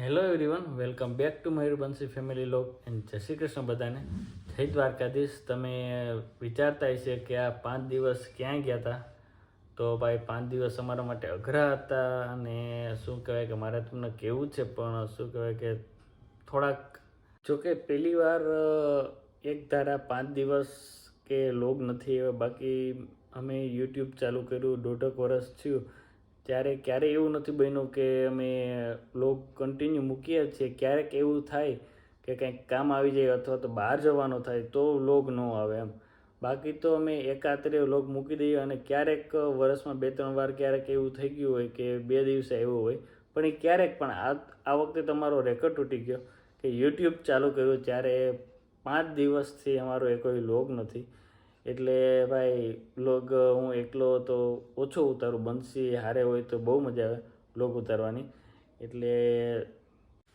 Hello everyone welcome back to Mayurbanshi family log and જય શ્રી કૃષ્ણ બધાને. જય દ્વારકાધીશ. તમે વિચારતા હશે કે આ પાંચ દિવસ ક્યાં ગયા હતા તો ભાઈ, પાંચ દિવસ અમારા માટે અઘરા હતા અને શું કહેવાય કે મારે તમને કહેવું છે, પણ શું કહેવાય કે થોડાક જોકે પહેલી વાર એક ધારા પાંચ દિવસ કે લોગ નથી એવા બાકી અમે યુટ્યુબ ચાલુ કર્યું, દોઢક વર્ષ થયું. ત્યારે ક્યારેય એવું નથી બન્યું કે અમે લોગ કન્ટિન્યુ મૂકીએ છીએ, ક્યારેક એવું થાય કે કંઈક કામ આવી જાય અથવા તો બહાર જવાનું થાય તો લોગ ન આવે એમ. બાકી તો અમે એકાત્રે લોગ મૂકી દઈએ અને ક્યારેક વર્ષમાં બે, ત્રણ વાર ક્યારેક એવું થઈ ગયું હોય કે બે દિવસે એવું હોય, પણ એ ક્યારેક પણ આ આ વખતે તમારો રેકોર્ડ તૂટી ગયો કે યુટ્યુબ ચાલુ કર્યું ત્યારે પાંચ દિવસથી અમારો એ કોઈ લોગ નથી. એટલે ભાઈ લોગ હું એકલો તો ઓછો ઉતારું. બંસી હારે હોય તો બહુ મજા આવે લોગ ઉતારવાની. એટલે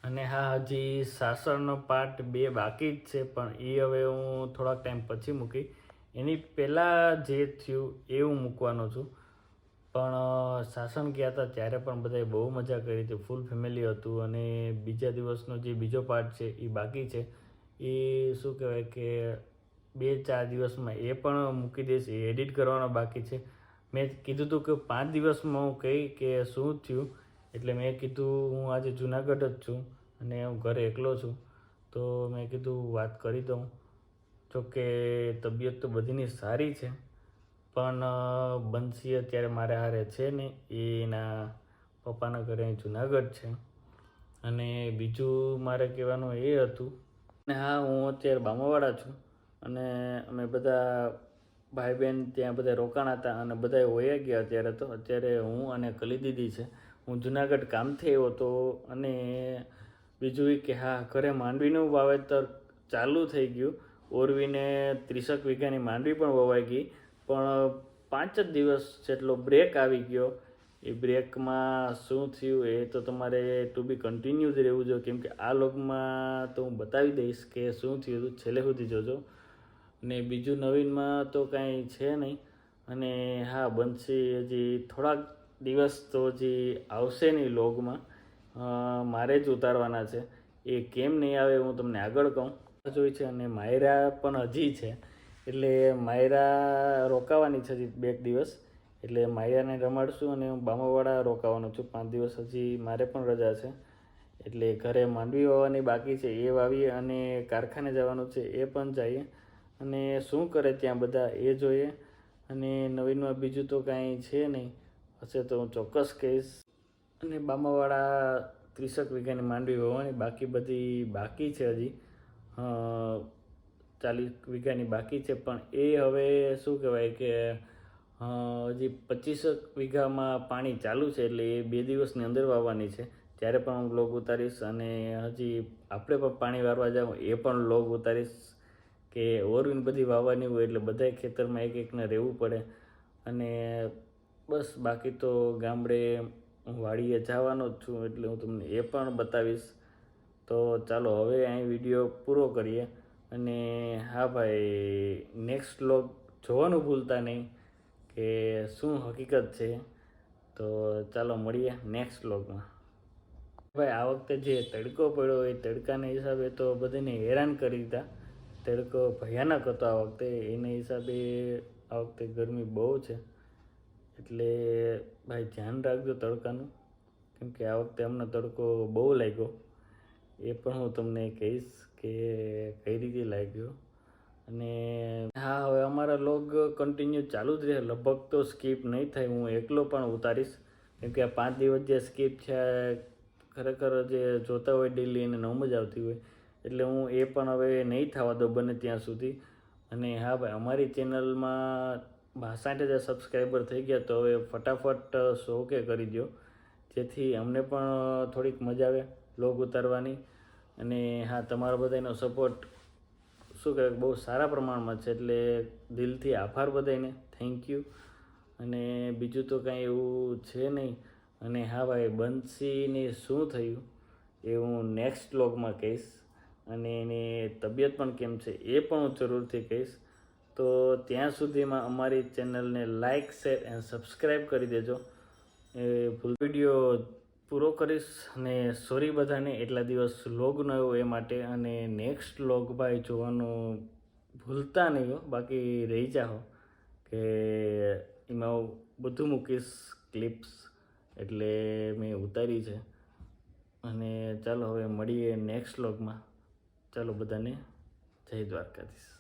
અને હા, હજી સાસણનો પાર્ટ બે બાકી જ છે, પણ એ હવે હું થોડાક ટાઈમ પછી મૂકી. એની પહેલાં જે થયું એ હું મૂકવાનો છું. પણ સાસણ ગયા હતા ત્યારે પણ બધાએ બહુ મજા કરી હતી. ફૂલ ફેમિલી હતું અને બીજા દિવસનો જે બીજો પાર્ટ છે એ બાકી છે. એ શું કહેવાય કે બે ચાર દિવસમાં એ પણ મૂકી દઈશ, એ એડિટ કરવાનો બાકી છે. મેં કીધું હતું કે પાંચ દિવસમાં હું કહી કે શું થયું, એટલે મેં કીધું હું આજે જુનાગઢ જ છું અને હું ઘરે એકલો છું. તો મેં કીધું વાત કરી દઉં. જોકે તબિયત તો બધીની સારી છે, પણ બંસી અત્યારે મારે હારે છે ને, એના પપ્પાના ઘરે જુનાગઢ છે. અને બીજું મારે કહેવાનું એ હતું. ને હા, હું અત્યારે બામાવાડા છું. અને અમે બધા ભાઈ બહેન ત્યાં બધા રોકાણા હતા અને બધા વયા ગયા અત્યારે તો. અત્યારે હું અને કલી દીદી છે. હું જુનાગઢ કામથી આવ્યો હતો અને બીજું એ કે હા, ઘરે માંડવીનું વાવેતર ચાલુ થઈ ગયું. ઓરવીને ત્રીસક વીઘાની માંડવી પણ વવાઈ ગઈ. પણ પાંચ જ દિવસ જેટલો બ્રેક આવી ગયો. એ બ્રેકમાં શું થયું એ તો તમારે ટુ બી કન્ટિન્યુ જ રહેવું જોઈએ. કેમ કે આ લોગમાં તો હું બતાવી દઈશ કે શું થયું હતું. છેલ્લે સુધી જોજો. ને બીજું નવીનમાં તો કાંઈ છે નહીં. અને હા બનશે હજી થોડાક દિવસ તો હજી આવશે નહીં લોગમાં. મારે જ ઉતારવાના છે. એ કેમ નહીં આવે હું તમને આગળ કહું. જોઈ છે અને માયરા પણ હજી છે. એટલે માયરા રોકાવાની છે હજી બે દિવસ. એટલે માયરાને રમાડશું અને હું બામાવાડા રોકાવાનો છું. પાંચ દિવસ હજી મારે પણ રજા છે. એટલે ઘરે માંડવી વાવવાની બાકી છે. એ વાવીએ અને કારખાને જવાનું છે. એ પણ જઈએ. અને શું કરે ત્યાં બધા એ જોઈએ. અને નવીનમાં બીજું તો કાંઈ છે નહીં. હશે તો હું ચોક્કસ કહીશ. અને બામાવાળા ત્રીસક વીઘાની માંડવી હોવાની બાકી બધી બાકી છે હજી. ચાલીસ વીઘાની બાકી છે. પણ એ હવે શું કહેવાય કે હજી પચીસક વીઘામાં પાણી ચાલુ છે એટલે એ બે દિવસની અંદર વાવવાની છે. ત્યારે પણ હું લોગ ઉતારીશ અને હજી આપણે પણ પાણી વારવા જાઉં એ પણ લોગ ઉતારીશ. કે ઓરવીન બધી વાવવાની હોય એટલે બધાય ખેતરમાં એક એકને રહેવું પડે. અને બસ બાકી તો ગામડે હું વાડીએ જવાનો જ છું એટલે હું તમને એ પણ બતાવીશ. તો ચાલો હવે અહીં વીડિયો પૂરો કરીએ. અને હા ભાઈ નેક્સ્ટ વ્લોગ જોવાનું ભૂલતા નહીં કે શું હકીકત છે? તો ચાલો મળીએ નેક્સ્ટ વ્લોગમાં ભાઈ, આ વખતે જે તડકો પડ્યો એ તડકાના હિસાબે તો બધાને હેરાન કરી દીધા. તડકો ભયાનક હતો આ વખતે. એના હિસાબે આ વખતે ગરમી બહુ છે. એટલે ભાઈ ધ્યાન રાખજો તડકાનું. કેમ કે આ વખતે અમને તડકો બહુ લાગ્યો. એ પણ હું તમને કહીશ કે કઈ રીતે લાગ્યો. અને હા, હવે અમારા લોગ કન્ટિન્યુ ચાલુ જ રહે. લગભગ તો સ્કીપ નહીં થાય. હું એકલો પણ ઉતારીશ. કેમ કે આ પાંચ દિવસ જે સ્કીપ છે ખરેખર જે જોતા હોય ડેલી એને ન મજા આવતી હોય. એટલે હું એ પણ હવે નહીં થવા દઉં બને ત્યાં સુધી. અને હા ભાઈ, અમારી ચેનલમાં સાઠ હજાર સબસ્ક્રાઈબર થઈ ગયા, તો હવે ફટાફટ સો કે કરી દો જેથી અમને પણ થોડીક મજા આવે લોગ ઉતારવાની. અને હા, તમારા બધાનો સપોર્ટ શું કહેવાય, બહુ સારા પ્રમાણમાં છે, એટલે દિલથી આભાર બધાને થેન્ક યુ અને બીજું તો કાંઈ એવું છે નહીં. અને હા ભાઈ, બંસીને શું થયું એ હું નેક્સ્ટ બ્લોગમાં કહીશ. અને એની તબિયત પણ કેમ છે એ પણ હું જરૂરથી કહીશ. તો ત્યાં સુધીમાં અમારી ચેનલને લાઇક શેર એન્ડ સબસ્ક્રાઈબ કરી દેજો. એ ભૂલ વીડિયો પૂરો કરીશ અને સોરી બધાને એટલા દિવસ લોગ ન એ માટે અને નેક્સ્ટ લોગ ભાઈ જોવાનું ભૂલતા નહીં હો, બાકી રહી જાઓ. કે એમાં હું બધું મૂકીશ ક્લિપ્સ એટલે મેં ઉતારી છે. અને ચાલો હવે મળીએ નેક્સ્ટ લોગમાં ચાલો બધાને જય દ્વારકાધીશ.